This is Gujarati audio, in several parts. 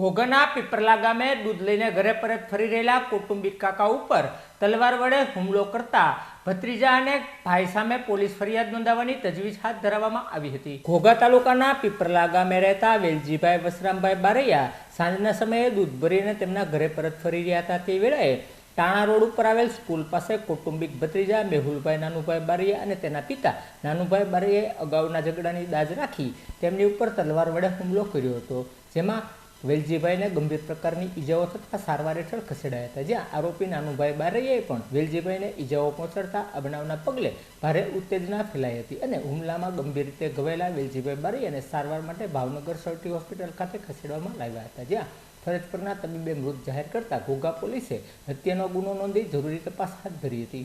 ઘોઘના પીપરલા ગામે દૂધ લઈને ઘરે પરત ફરી રહેલા કૌટુંબિક કાકા ઉપર તલવાર વડે હુમલો કરતા ભત્રીજા અને ભાઈ સામે પોલીસ ફરિયાદ નોંધાવવાની તજવીજ હાથ ધરવામાં આવી હતી. ઘોઘા તાલુકાના પીપરલા ગામે રહેતા વેલજીભાઈ વસરામભાઈ બારૈયા સાંજના સમયે દૂધ ભરીને તેમના ઘરે પરત ફરી રહ્યા હતા. તે વેળાએ ટાણા રોડ ઉપર આવેલ સ્કૂલ પાસે કૌટુંબિક ભત્રીજા મેહુલભાઈ નાનુભાઈ બારૈયા અને તેના પિતા નાનુભાઈ બારૈયાએ અગાઉના ઝઘડાની દાજ રાખી તેમની ઉપર તલવાર વડે હુમલો કર્યો હતો, જેમાં વેલજીભાઈને ગંભીર પ્રકારની ઈજાઓ થતાં સારવાર હેઠળ ખસેડાયા હતા. જ્યાં આરોપી નાનુભાઈ બારૈયાએ પણ વેલજીભાઈને ઈજાઓ પહોંચાડતા આ પગલે ભારે ઉત્તેજના ફેલાઈ હતી અને હુમલામાં ગંભીર રીતે ઘવાયેલા વેલજીભાઈ બારૈયાને સારવાર માટે ભાવનગર સર્ટી હોસ્પિટલ ખાતે ખસેડવામાં લાવ્યા હતા. જ્યાં ફરજ પરના તબીબે મૃત જાહેર કરતા ઘોઘા પોલીસે હત્યાનો ગુનો નોંધી જરૂરી તપાસ હાથ ધરી હતી.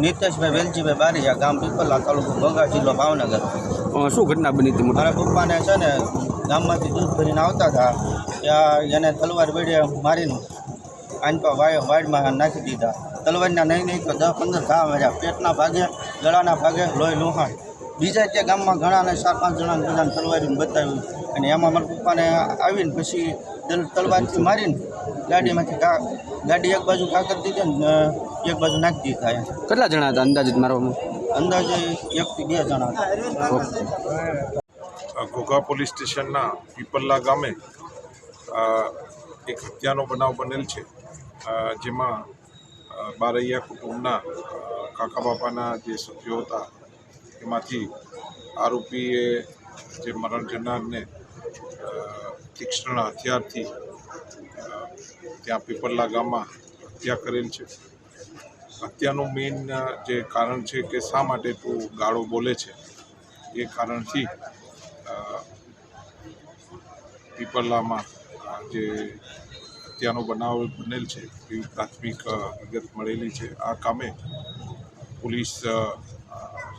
નીતેશભાઈ વેલજીભાઈ બારીયા ગામ પીપલા તાલુકો ગંગા જિલ્લો ભાવનગર. શું ઘટના બની હતી મારા પપ્પાને છે ને ગામમાંથી દૂધ ભરીને આવતા હતા ત્યાં એને તલવાર વેડે મારીને વાય વાડમાં નાખી દીધા. તલવારના નહીં નહીં તો દસ પંદર ઘા માર્યા. પેટના ભાગે ગળાના ભાગે લોહી લુહાણ. બીજા તે ગામમાં ઘણાને ચાર પાંચ જણાને બધાને તલવારીને બતાવ્યું. અને એમાં મારા પપ્પાને આવીને પછી તલવારથી મારીને ગાડીમાંથી ગાડી એક બાજુ કાકર કરી દીધી ને એક બાજુ નાખી દીધા એમ. કેટલા જણા હતા અંદાજિત મારવામાં? અંદાજે એકથી બે જણા ઘોઘા પોલીસ સ્ટેશનના પીપલ્લા ગામે એક હત્યાનો બનાવ બનેલ છે. જેમાં બારૈયા કુટુંબના કાકા બાપાના જે સભ્યો હતા એમાંથી આરોપીએ જે મરણ જનારને તીક્ષ્ણ હથિયારથી ત્યાં પીપરલા ગામમાં હત્યા કરેલ છે. હત્યાનું મેઇન જે કારણ છે કે શા માટે તું ગાળો બોલે છે, એ કારણથી પીપરલામાં જે હત્યાનો બનાવ બનેલ છે, એવી પ્રાથમિક વિગત મળેલી છે. આ કામે પોલીસ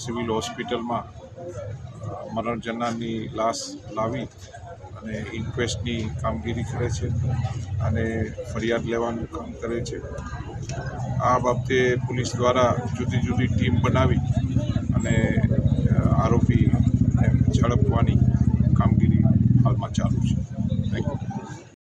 સિવિલ હોસ્પિટલમાં મરણ જનારની લાશ લાવી અને ઇન્ક્વેસ્ટની કામગીરી કરે છે અને ફરિયાદ લેવાનું કામ કરે છે. આ બાબતે પોલીસ દ્વારા જુદી જુદી ટીમ બનાવી અને આરોપી ઝડપવાની કામગીરી હાલમાં ચાલુ છે.